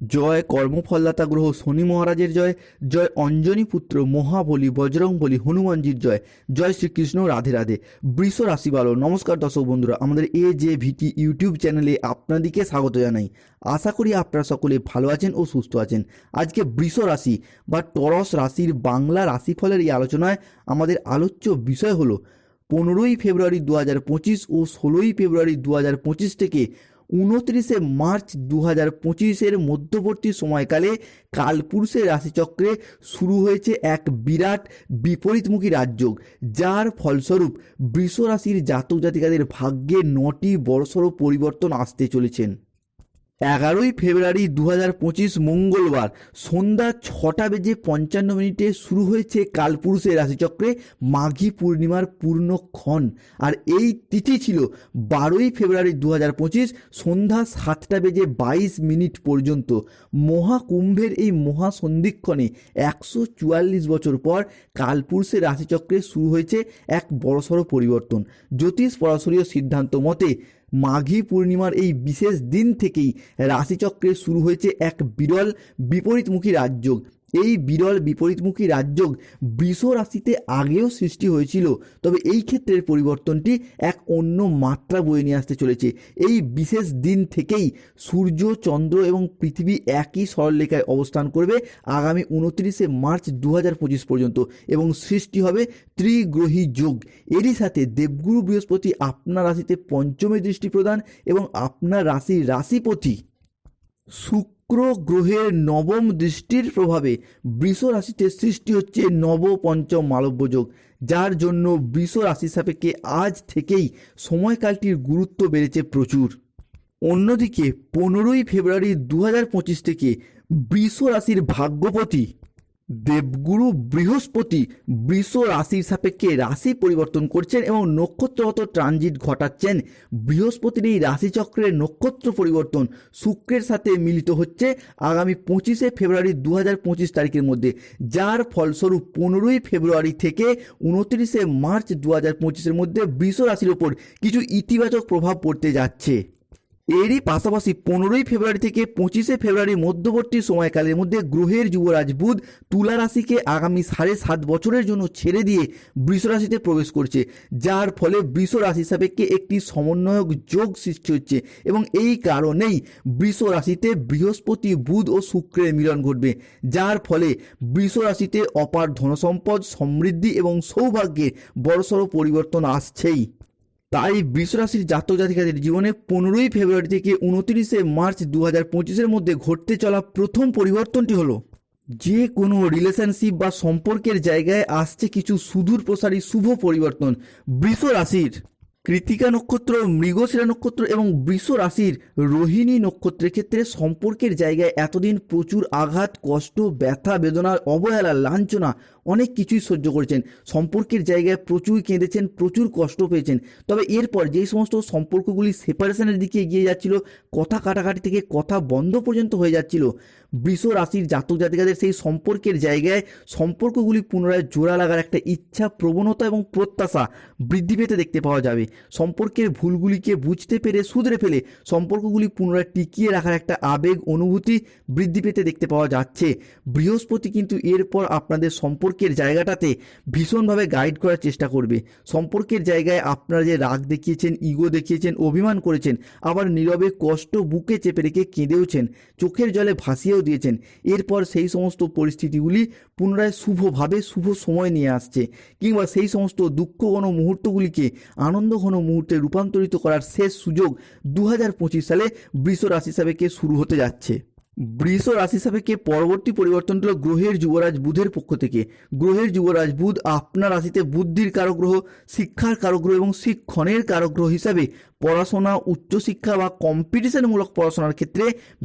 জয় কর্মফলদাতা গ্রহ শনি মহারাজের জয় জয় অঞ্জনী পুত্র মহাবলী বজরং বলী হনুমানজির জয় জয় শ্রীকৃষ্ণ রাধে রাধে। বৃষ রাশি বালো, নমস্কার দর্শক বন্ধুরা, আমাদের এ যে ভিটি ইউটিউব চ্যানেলে আপনাদেরকে স্বাগত জানাই। আশা করি আপনারা সকলে ভালো আছেন ও সুস্থ আছেন। আজকে বৃষ রাশি বা টরস রাশির বাংলা রাশিফলের এই আলোচনায় আমাদের আলোচ্য বিষয় হলো, পনেরোই ফেব্রুয়ারি দু হাজার পঁচিশ ও ষোলোই ফেব্রুয়ারি দু হাজার পঁচিশ থেকে উনত্রিশে মার্চ দু হাজার পঁচিশের মধ্যবর্তী সময়কালে কালপুরুষের রাশিচক্রে শুরু হয়েছে এক বিরাট বিপরীতমুখী রাজযোগ যার ফলস্বরূপ বৃষ রাশির জাতক জাতিকাদের ভাগ্যে নটি বড়সড় পরিবর্তন আসতে চলেছেন। এগারোই ফেব্রুয়ারি দু হাজার পঁচিশ মঙ্গলবার সন্ধ্যা ছটা বেজে পঞ্চান্ন মিনিটে শুরু হয়েছে কালপুরুষের রাশিচক্রে মাঘী পূর্ণিমার পূর্ণক্ষণ। আর এই তিথি ছিল বারোই ফেব্রুয়ারি দু হাজার পঁচিশ সন্ধ্যা সাতটা বেজে বাইশ মিনিট পর্যন্ত। মহাকুম্ভের এই মহাসন্ধিক্ষণে একশো চুয়াল্লিশ বছর পর কালপুরুষের রাশিচক্রে শুরু হয়েছে এক বড়সড় পরিবর্তন। জ্যোতিষ পরাশরীয় সিদ্ধান্ত মতে মাঘী পূর্ণিমার এই বিশেষ দিন থেকেই রাশিচক্রে শুরু হয়েছে এক বিরল বিপরীতমুখী রাজযোগ। এই বিরল বিপরীতমুখী রাজযোগ বৃষ রাশিতে আগেও সৃষ্টি হয়েছিল, তবে এই ক্ষেত্রের পরিবর্তনটি এক অন্য মাত্রা বয়ে নিয়ে আসতে চলেছে। এই বিশেষ দিন থেকেই সূর্য, চন্দ্র এবং পৃথিবী একই সরলরেখায় অবস্থান করবে আগামী উনত্রিশে মার্চ দু হাজার পঁচিশ পর্যন্ত এবং সৃষ্টি হবে ত্রিগ্রহী যোগ। এরই সাথে দেবগুরু বৃহস্পতি আপনার রাশিতে পঞ্চমী দৃষ্টি প্রদান এবং আপনার রাশির রাশিপতি শুক্র গ্রহের নবম দৃষ্টির প্রভাবে বৃষ রাশিতে সৃষ্টি হচ্ছে নবপঞ্চম মালব্য যোগ, যার জন্য বৃষ রাশি সাপেক্ষে আজ থেকেই সময়কালটির গুরুত্ব বেড়েছে প্রচুর। অন্যদিকে পনেরোই ফেব্রুয়ারি দু থেকে বৃষ রাশির ভাগ্যপতি দেবগুরু বৃহস্পতি বৃষ রাশির সাপেক্ষে রাশি পরিবর্তন করছেন এবং নক্ষত্রগত ট্রানজিট ঘটাচ্ছেন। বৃহস্পতির এই রাশিচক্রের নক্ষত্র পরিবর্তন শুক্রের সাথে মিলিত হচ্ছে আগামী পঁচিশে ফেব্রুয়ারি দু পঁচিশ তারিখের মধ্যে, যার ফলস্বরূপ পনেরোই ফেব্রুয়ারি থেকে উনত্রিশে মার্চ দু হাজার পঁচিশের মধ্যে বৃষ রাশির ওপর কিছু ইতিবাচক প্রভাব পড়তে যাচ্ছে। এরই পাশাপাশি পনেরোই ফেব্রুয়ারি থেকে পঁচিশে ফেব্রুয়ারির মধ্যবর্তী সময়কালের মধ্যে গ্রহের যুবরাজ বুধ তুলা রাশিকে আগামী সাড়ে সাত বছরের জন্য ছেড়ে দিয়ে বৃষ রাশিতে প্রবেশ করছে, যার ফলে বৃষ রাশি সাপেক্ষে একটি সমন্বয়ক যোগ সৃষ্টি হচ্ছে এবং এই কারণেই বৃষ রাশিতে বৃহস্পতি বুধ ও শুক্রের মিলন ঘটবে, যার ফলে বৃষ রাশিতে অপার ধনসম্পদ, সমৃদ্ধি এবং সৌভাগ্যের বড়সড় পরিবর্তন আসছেই। তাই বৃষরাশির জাতক জাতিকাদের জীবনে পনেরোই ফেব্রুয়ারি থেকে উনত্রিশে মার্চ দু হাজার পঁচিশের মধ্যে ঘটতে চলা প্রথম পরিবর্তনটি হলো, যে কোনো রিলেশনশিপ বা সম্পর্কের জায়গায় আসছে কিছু সুদূর প্রসারী শুভ পরিবর্তন। বৃষ রাশির কৃতিকা নক্ষত্র, মৃগশিরা নক্ষত্র এবং বৃষ রাশির রোহিণী নক্ষত্রের ক্ষেত্রে সম্পর্কের জায়গায় এতদিন প্রচুর আঘাত, কষ্ট, ব্যথা বেদনা অবহেলা, লাঞ্ছনা অনেক কিছুই সহ্য করেছেন। সম্পর্কের জায়গায় প্রচুর কেঁদেছেন, প্রচুর কষ্ট পেয়েছেন। তবে এরপর যেই সমস্ত সম্পর্কগুলি সেপারেশনের দিকে এগিয়ে যাচ্ছিল, কথা কাটাকাটি থেকে কথা বন্ধ পর্যন্ত হয়ে যাচ্ছিল, বৃষ রাশির জাতক জাতিকাদের সেই সম্পর্কের জায়গায় সম্পর্কগুলি পুনরায় জোড়া লাগার একটা ইচ্ছা, প্রবণতা এবং প্রত্যাশা বৃদ্ধি পেতে দেখতে পাওয়া যাবে। সম্পর্কের ভুলগুলিকে বুঝতে পেরে, শুধরে ফেলে সম্পর্কগুলি পুনরায় টিকিয়ে রাখার একটা আবেগ, অনুভূতি বৃদ্ধি পেতে দেখতে পাওয়া যাচ্ছে। বৃহস্পতি কিন্তু এরপর আপনাদের সম্পর্কের জায়গাটাতে ভীষণভাবে গাইড করার চেষ্টা করবে। সম্পর্কের জায়গায় আপনারা যে রাগ দেখিয়েছেন ইগো দেখিয়েছেন, অভিমান করেছেন, আবার নীরবে কষ্ট বুকে চেপে রেখে কেঁদেওছেন, চোখের জলে ভাসিয়েও দিয়েছেন, এরপর সেই সমস্ত পরিস্থিতিগুলি পুনরায় শুভভাবে শুভ সময় নিয়ে আসছে কিংবা সেই সমস্ত দুঃখ ঘন মুহূর্তগুলিকে আনন্দ ঘন মুহূর্তে রূপান্তরিত করার শেষ সুযোগ দু হাজার পঁচিশ সালে বৃষ রাশি সাপেক্ষে শুরু হতে যাচ্ছে। বৃষ রাশি সাপেক্ষে পরবর্তী পরিবর্তন হল গ্রহের যুবরাজ বুধের পক্ষ থেকে। গ্রহের যুবরাজ বুধ আপনার রাশিতে বুদ্ধির কারগ্রহ, শিক্ষার কারগ্রহ এবং শিক্ষণের কারগ্রহ হিসাবে পড়াশোনা, উচ্চশিক্ষা বা কম্পিটিশনমূলক পড়াশোনার ক্ষেত্রে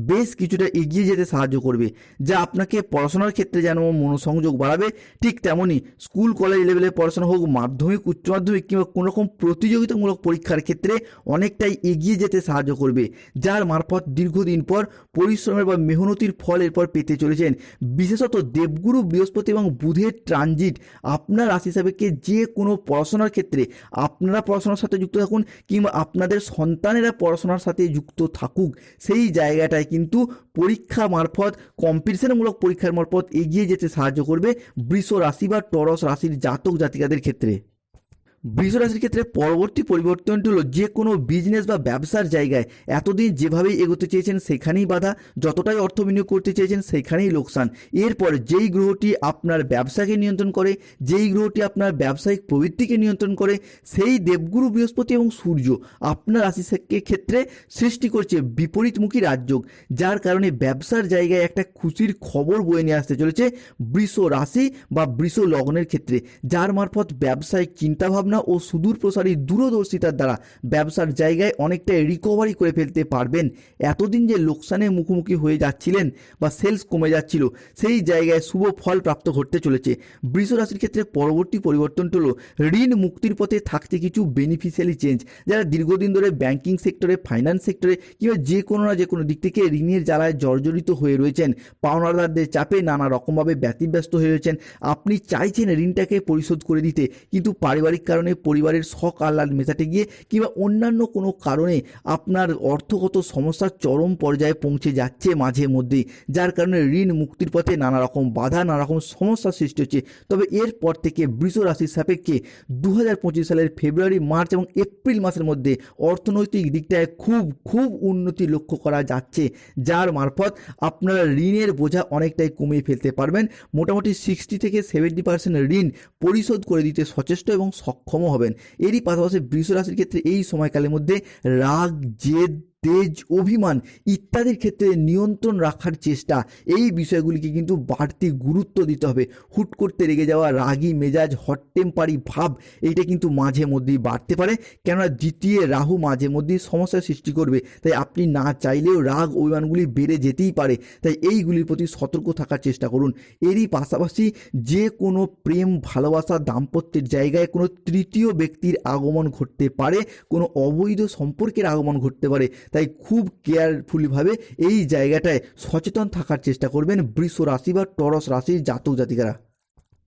বেশ কিছুটা এগিয়ে যেতে সাহায্য করবে, যা আপনাকে পড়াশোনার ক্ষেত্রে যেমন মনোসংযোগ বাড়াবে। ঠিক তেমনই স্কুল কলেজ লেভেলে পড়াশোনা হোক, মাধ্যমিক, উচ্চ মাধ্যমিক কিংবা কোনো রকম প্রতিযোগিতামূলক পরীক্ষার ক্ষেত্রে অনেকটাই এগিয়ে যেতে সাহায্য করবে, যার মারফত দীর্ঘদিন পর পরিশ্রমের বা মেহনতির ফল এরপর পেতে চলেছেন। বিশেষত দেবগুরু বৃহস্পতি এবং বুধের ট্রানজিট আপনার রাশি সাপেক্ষে যে কোনো পড়াশোনার ক্ষেত্রে, আপনারা পড়াশোনার সাথে যুক্ত থাকুন কিংবা আপনার আপনাদের সন্তানেরা পড়াশোনার সাথে যুক্ত থাকুক, সেই জায়গাটায় কিন্তু পরীক্ষা মারফত কম্পিটিশনমূলক পরীক্ষার মারফত এগিয়ে যেতে সাহায্য করবে বৃষ রাশি বা টরস রাশির জাতক জাতিকাদের ক্ষেত্রে। বৃষ রাশির ক্ষেত্রে পরবর্তী পরিবর্তনটি হলো যে কোনো বিজনেস বা ব্যবসার জায়গায় এতদিন যেভাবেই এগোতে চেয়েছেন সেখানেই বাধা, যতটাই অর্থ বিনিয়োগ করতে চেয়েছেন সেখানেই লোকসান। এরপর যেই গ্রহটি আপনার ব্যবসাকে নিয়ন্ত্রণ করে, যেই গ্রহটি আপনার ব্যবসায়িক প্রবৃত্তিকে নিয়ন্ত্রণ করে, সেই দেবগুরু বৃহস্পতি এবং সূর্য আপনার রাশি ক্ষেত্রে সৃষ্টি করছে বিপরীতমুখী রাজযোগ, যার কারণে ব্যবসার জায়গায় একটা খুশির খবর বয়ে নিয়ে আসতে চলেছে বৃষ রাশি বা বৃষ লগ্নের ক্ষেত্রে, যার মারফত ব্যবসায়িক চিন্তাভাবনা ও সুদূর প্রসারী দূরদর্শিতার দ্বারা ব্যবসার জায়গায় অনেকটাই রিকভারি করে ফেলতে পারবেন। এতদিন যে লোকসানের মুখোমুখি হয়ে যাচ্ছিলেন বা সেলস কমে যাচ্ছিল, সেই জায়গায় শুভ ফল প্রাপ্ত ঘটতে চলেছে। বৃষ রাশির ক্ষেত্রে পরবর্তী পরিবর্তনটা হলো ঋণ মুক্তির পথে থাকছে কিছু বেনিফিশিয়ালি চেঞ্জ যারা দীর্ঘদিন ধরে ব্যাংকিং সেক্টরে ফাইন্যান্স সেক্টরে কিংবা যে কোনো না যে কোনো দিক থেকে ঋণের জ্বালায় জর্জরিত হয়ে রয়েছেন, পাওনাদারদের চাপে নানা রকমভাবে ব্যতিব্যস্ত হয়ে রয়েছেন। আপনি চাইছেন ঋণটাকে পরিশোধ করে দিতে, কিন্তু পারিবারিক কারণে পরিবারের শখ আহ্লাদ মেটাতে গিয়ে কিংবা অন্যান্য কোনো কারণে আপনার অর্থগত সমস্যার চরম পর্যায়ে পৌঁছে যাচ্ছে মাঝে মধ্যেই, যার কারণে ঋণ মুক্তির পথে নানা রকম বাধা নানা রকম সমস্যার সৃষ্টি হচ্ছে। তবে এরপর থেকে বৃষ রাশির সাপেক্ষে দু হাজার পঁচিশ সালের ফেব্রুয়ারি, মার্চ এবং এপ্রিল মাসের মধ্যে অর্থনৈতিক দিকটায় খুব খুব উন্নতি লক্ষ্য করা যাচ্ছে, যার মারফত আপনারা ঋণের বোঝা অনেকটাই কমিয়ে ফেলতে পারবেন। মোটামুটি সিক্সটি থেকে সেভেন্টি পার্সেন্ট ঋণ পরিশোধ করে দিতে সচেষ্ট এবং সক্ষমও হবেন। এরই পাশাপাশি বৃষ রাশির ক্ষেত্রে এই সময়কালের মধ্যে রাগ জেদ তেজ, অভিমান ইত্যাদির ক্ষেত্রে নিয়ন্ত্রণ রাখার চেষ্টা। এই বিষয়গুলিকে কিন্তু বাড়তি গুরুত্ব দিতে হবে। হুট করতে রেগে যাওয়া, রাগী মেজাজ হট টেম্পারি ভাব, এইটা কিন্তু মাঝে মধ্যেই বাড়তে পারে। কেননা দ্বিতীয় রাহু মাঝে মধ্যেই সমস্যার সৃষ্টি করবে। তাই আপনি না চাইলেও রাগ, অভিমানগুলি বেড়ে যেতেই পারে। তাই এইগুলির প্রতি সতর্ক থাকার চেষ্টা করুন। এরই পাশাপাশি যে কোনো প্রেম, ভালোবাসা, দাম্পত্যের জায়গায় কোনো তৃতীয় ব্যক্তির আগমন ঘটতে পারে। কোনো অবৈধ সম্পর্কের আগমন ঘটতে পারে। তাই খুব কেয়ারফুলিভাবে এই জায়গাটায় সচেতন থাকার চেষ্টা করবেন বৃষ রাশি বা টরস রাশির জাতক জাতিকারা।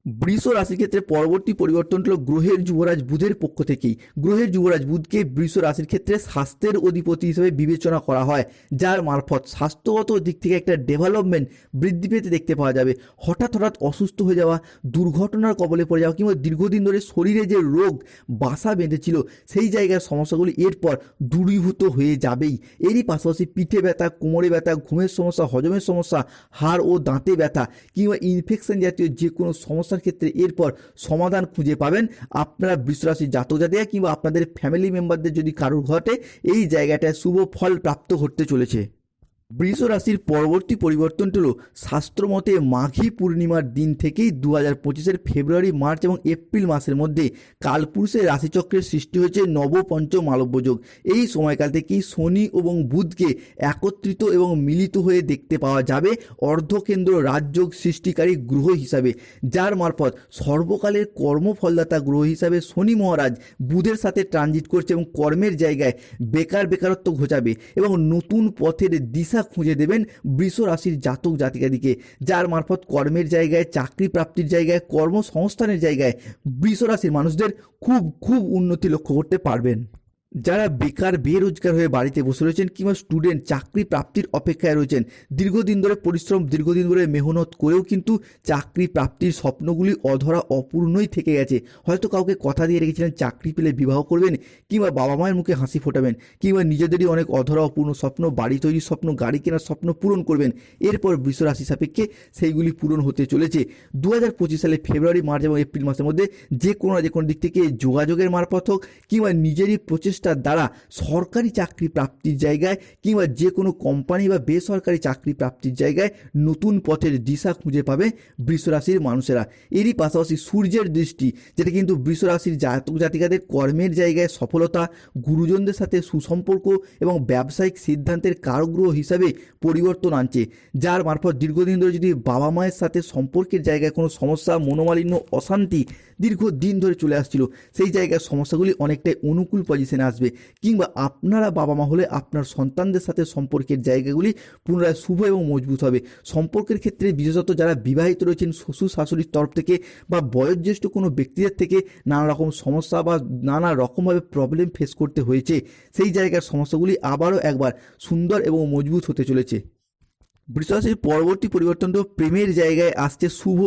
বৃষ রাশির ক্ষেত্রে পরবর্তী পরিবর্তন হলো গ্রহের যুবরাজ বুধের পক্ষ থেকেই। গ্রহের যুবরাজ বুধকে বৃষ রাশির ক্ষেত্রে স্বাস্থ্যের অধিপতি হিসেবে বিবেচনা করা হয়, যার মারফত স্বাস্থ্যগত দিক থেকে একটা ডেভেলপমেন্ট বৃদ্ধি পেতে দেখতে পাওয়া যাবে। হঠাৎ হঠাৎ অসুস্থ হয়ে যাওয়া, দুর্ঘটনার কবলে পড়ে যাওয়া কিংবা দীর্ঘদিন ধরে শরীরে যে রোগ, বাসা বেঁধেছিল, সেই জায়গার সমস্যাগুলি এরপর দূরীভূত হয়ে যাবেই। এরই পাশাপাশি পিঠে ব্যথা, কোমরে ব্যথা, ঘুমের সমস্যা, হজমের সমস্যা, হাড় ও দাঁতে ব্যথা কিংবা ইনফেকশন জাতীয় যে কোনো সমস্যার ক্ষেত্রে এরপর সমাধান খুঁজে পাবেন আপনারা বৃষরাশি জাতক জাতিকা কিংবা আপনাদের ফ্যামিলি মেম্বারদের যদি কারোর ঘটে, এই জায়গাটায় শুভ ফল প্রাপ্ত হতে চলেছে। বৃষ রাশির পরবর্তী পরিবর্তনটি হলো শাস্ত্রমতে মাঘী পূর্ণিমার দিন থেকেই দু হাজার পঁচিশের ফেব্রুয়ারি, মার্চ এবং এপ্রিল মাসের মধ্যে কালপুরুষের রাশিচক্রের সৃষ্টি হয়েছে নবপঞ্চ মালব্যযোগ এই সময়কাল থেকেই শনি এবং বুধকে একত্রিত এবং মিলিত হয়ে দেখতে পাওয়া যাবে অর্ধকেন্দ্র রাজযোগ সৃষ্টিকারী গ্রহ হিসাবে, যার মারফত সর্বকালের কর্মফলদাতা গ্রহ হিসাবে শনি মহারাজ বুধের সাথে ট্রানজিট করছে এবং কর্মের জায়গায় বেকার বেকারত্ব ঘোচাবে এবং নতুন পথের দিশা খুঁজে দেবেন বৃষ রাশির জাতক জাতিকাদিকে যার মারফত কর্মের জায়গায়, চাকরি প্রাপ্তির জায়গায়, কর্মসংস্থানের জায়গায় বৃষ রাশির মানুষদের খুব খুব উন্নতি লক্ষ্য করতে পারবেন। যারা বেকার, বেরোজগার হয়ে বাড়িতে বসে রয়েছেন কিংবা স্টুডেন্ট চাকরি প্রাপ্তির অপেক্ষায় রয়েছেন, দীর্ঘদিন ধরে পরিশ্রম, দীর্ঘদিন ধরে মেহনত করেও কিন্তু চাকরি প্রাপ্তির স্বপ্নগুলি অধরা অপূর্ণই থেকে গেছে। হয়তো কাউকে কথা দিয়ে রেখেছিলেন, চাকরি পেলে বিবাহ করবেন কিংবা বাবা মায়ের মুখে হাসি ফোটাবেন কিংবা নিজেদেরই অনেক অধরা অপূর্ণ স্বপ্ন, বাড়ি তৈরির স্বপ্ন, গাড়ি কেনার স্বপ্ন পূরণ করবেন। এরপর বিশ্ব রাশি সাপেক্ষে সেইগুলি পূরণ হতে চলেছে। দু হাজার পঁচিশ সালে ফেব্রুয়ারি, মার্চ এবং এপ্রিল মাসের মধ্যে যে কোনো না যে কোনো দিক থেকে যোগাযোগের মারফত হোক কিংবা নিজেরই প্রচেষ্টার দ্বারা সরকারি চাকরি প্রাপ্তির জায়গায় কিংবা যে কোনো কোম্পানি বা বেসরকারি চাকরি প্রাপ্তির জায়গায় নতুন পথের দিশা খুঁজে পাবে বৃষরাশির মানুষেরা। এরই পাশাপাশি সূর্যের দৃষ্টি, যেটা কিন্তু বৃষরাশির জাতক জাতিকাদের কর্মের জায়গায় সফলতা, গুরুজনদের সাথে সুসম্পর্ক এবং ব্যবসায়িক সিদ্ধান্তের কারগ্রহ হিসাবে পরিবর্তন আনছে, যার মারফত দীর্ঘদিন ধরে যদি বাবা মায়ের সাথে সম্পর্কের জায়গায় কোনো সমস্যা, মনোমালিন্য, অশান্তি দীর্ঘদিন ধরে চলে আসছিল, সেই জায়গায় সমস্যাগুলি অনেকটাই অনুকূল পজিশনে আসবে। আসবে কিংবা আপনারা বাবা মা হলে আপনার সন্তানদের সাথে সম্পর্কের জায়গাগুলি পুনরায় শুভ এবং মজবুত হবে। সম্পর্কের ক্ষেত্রে বিশেষত যারা বিবাহিত রয়েছেন, শ্বশুর শাশুড়ির তরফ থেকে বা বয়োজ্যেষ্ঠ কোনো ব্যক্তিদের থেকে নানা রকম সমস্যা বা নানা রকমভাবে প্রবলেম ফেস করতে হয়েছে। সেই জায়গার সমস্যাগুলি আবারও একবার সুন্দর এবং মজবুত হতে চলেছে। বৃষরাশির পরবর্তী পরিবর্তন তো প্রেমের জায়গায় আসছে শুভ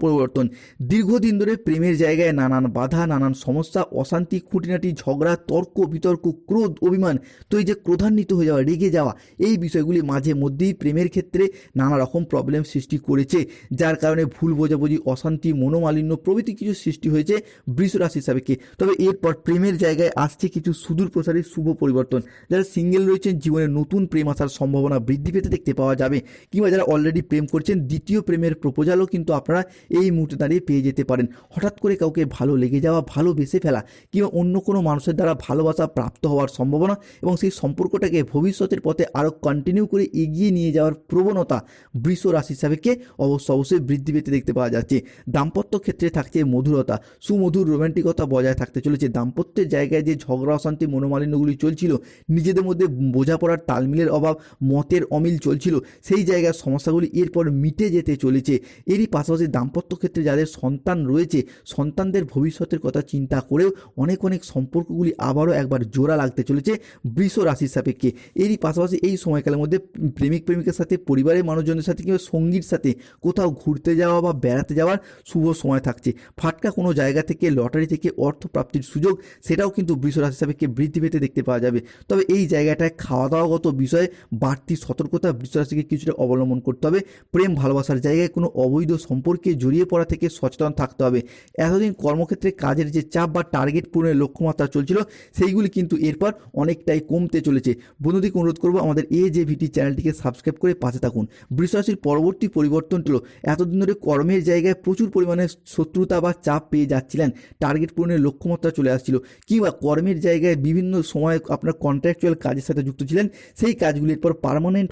পরিবর্তন। দীর্ঘদিন ধরে প্রেমের জায়গায় নানান বাধা, নানান সমস্যা, অশান্তি, খুঁটিনাটি, ঝগড়া, তর্ক, বিতর্ক, ক্রোধ, অভিমান তো এই যে ক্রোধান্বিত হয়ে যাওয়া, রেগে যাওয়া, এই বিষয়গুলি মাঝে মধ্যেই প্রেমের ক্ষেত্রে নানা রকম প্রবলেম সৃষ্টি করেছে। যার কারণে ভুল বোঝাবুঝি, অশান্তি, মনোমালিন্য প্রভৃতি কিছু সৃষ্টি হয়েছে বৃষ রাশি হিসাবেকে। তবে এরপর প্রেমের জায়গায় আসছে কিছু সুদূর প্রসারী শুভ পরিবর্তন। যারা সিঙ্গেল রয়েছেন, জীবনে নতুন প্রেম আসার সম্ভাবনা বৃদ্ধি পেতে দেখতে পাওয়া যাবে। কিংবা যারা অলরেডি প্রেম করছেন, দ্বিতীয় প্রেমের প্রপোজালও কিন্তু আপনারা এই মুহূর্তে দাঁড়িয়ে পেয়ে যেতে পারেন। হঠাৎ করে কাউকে ভালো লেগে যাওয়া ভালোবেসে ফেলা কিংবা অন্য কোনো মানুষের দ্বারা ভালোবাসা প্রাপ্ত হওয়ার সম্ভাবনা এবং সেই সম্পর্কটাকে ভবিষ্যতের পথে আরও কন্টিনিউ করে এগিয়ে নিয়ে যাওয়ার প্রবণতা বৃষ রাশি হিসাবেকে অবশ্য অবশ্যই বৃদ্ধি পেতে দেখতে পাওয়া যাচ্ছে। দাম্পত্য ক্ষেত্রে থাকছে মধুরতা। সুমধুর রোমান্টিকতা বজায় থাকতে চলেছে। দাম্পত্যের জায়গায় যে ঝগড়া, অশান্তি, মনোমালিন্যগুলি চলছিল, নিজেদের মধ্যে বোঝাপড়ার তালমিলের অভাব, মতের অমিল চলছিল সেই জায়গার সমস্যাগুলি এরপর মিটে যেতে চলেছে। এরই পাশাপাশি দাম্পত্য ক্ষেত্রে যাদের সন্তান রয়েছে, সন্তানদের ভবিষ্যতের কথা চিন্তা করেও অনেক অনেক সম্পর্কগুলি আবারও একবার জোড়া লাগতে চলেছে বৃষ রাশির সাপেক্ষে। এরই পাশাপাশি এই সময়কালের মধ্যে প্রেমিক প্রেমিকার সাথে, পরিবারের মানুষজনের সাথে কিংবা সঙ্গীর সাথে কোথাও ঘুরতে যাওয়া বা বেড়াতে যাওয়ার শুভ সময় থাকছে। ফাটকা কোনো জায়গা থেকে, লটারি থেকে অর্থ প্রাপ্তির সুযোগ সেটাও কিন্তু বৃষ রাশি সাপেক্ষে বৃদ্ধি পেতে দেখতে পাওয়া যাবে। তবে এই জায়গাটায় খাওয়া দাওয়াগত বিষয়ে বাড়তি সতর্কতা বৃষ রাশিকে কিছুটা অবলম্বন করতে হবে। প্রেম, ভালোবাসার জায়গায় কোনো অবৈধ সম্পর্কে জড়িয়ে পড়া থেকে সচেতন থাকতে হবে। এতদিন কর্মক্ষেত্রে কাজের যে চাপ বা টার্গেট পূরণের লক্ষ্যমাত্রা চলছিল, সেইগুলি কিন্তু এরপর অনেকটাই কমতে চলেছে। বন্ধুদিকে অনুরোধ করব, আমাদের এ যে ভিটি চ্যানেলটিকে সাবস্ক্রাইব করে পাশে থাকুন। বৃষরাশির পরবর্তী পরিবর্তন হলো, এতদিন ধরে কর্মের জায়গায় প্রচুর পরিমাণে শত্রুতা বা চাপ পেয়ে যাচ্ছিলেন। টার্গেট পূরণের লক্ষ্যমাত্রা চলে আসছিল। কিংবা কর্মের জায়গায় বিভিন্ন সময় আপনার কন্ট্রাকচুয়াল কাজের সাথে যুক্ত ছিলেন, সেই কাজগুলির পর পার্মানেন্ট